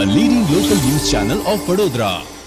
a leading local news channel of Vadodara.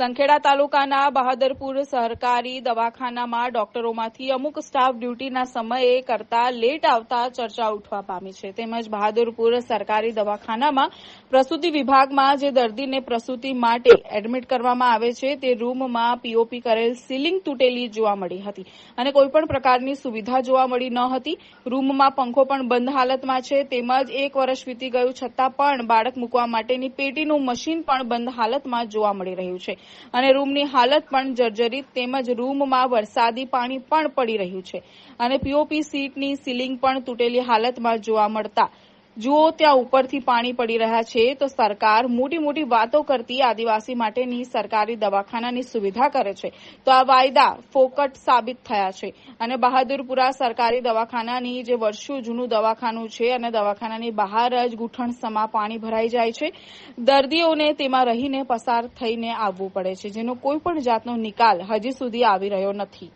Sankheda તાલુકાના બહાદરપુર સરકારી દવાખાનામાં ડોક્ટરોમાંથી અમુક સ્ટાફ ડ્યુટીના સમયે કરતા લેટ આવતા ચર્ચા ઉઠવા પામી છે. તેમજ બહાદરપુર સરકારી દવાખાનામાં પ્રસૂતિ વિભાગમાં જે દર્દીને પ્રસૂતિ માટે એડમિટ કરવામાં આવે છે, તે રૂમમાં પીઓપી કરેલ સીલિંગ તૂટેલી જોવા મળી હતી અને કોઈપણ પ્રકારની સુવિધા જોવા મળી ન હતી. રૂમમાં પંખો પણ બંધ હાલતમાં છે. તેમજ એક વર્ષ વીતી ગયું છતાં પણ બાળક મૂકવા માટેની પેટીનું મશીન પણ બંધ હાલતમાં જોવા મળી રહ્યું છે. અને રૂમની હાલત પણ જર્જરિત તેમજ રૂમમાં વરસાદી પાણી પણ પડી રહ્યું છે. અને પીઓપી સીટની સીલિંગ પણ તૂટેલી હાલતમાં જોવા મળતા જુઓ, ત્યાં ઉપરથી પાણી પડી રહ્યા છે તો સરકાર મોટી મોટી વાતો કરતી આદિવાસી માટેની સરકારી દવાખાનાની સુવિધા કરે છે. તો આ વાયદા ફોકટ સાબિત થયા છે અને બહાદુરપુરા સરકારી દવાખાનાની જે વર્ષો જૂનું દવાખાનું છે અને દવાખાનાની બહાર જ ગુઠણસમા પાણી ભરાઈ જાય છે. દર્દીઓને તેમાં રહીને પસાર થઈને આવવું પડે છે, જેનો કોઈ પણ જાતનો નિકાલ હજી સુધી આવી રહ્યો નથી.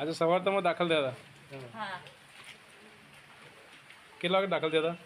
આજે સવાર તમે દાખલ થયા હતા હા કેટલા વાગે દાખલ થયા હતા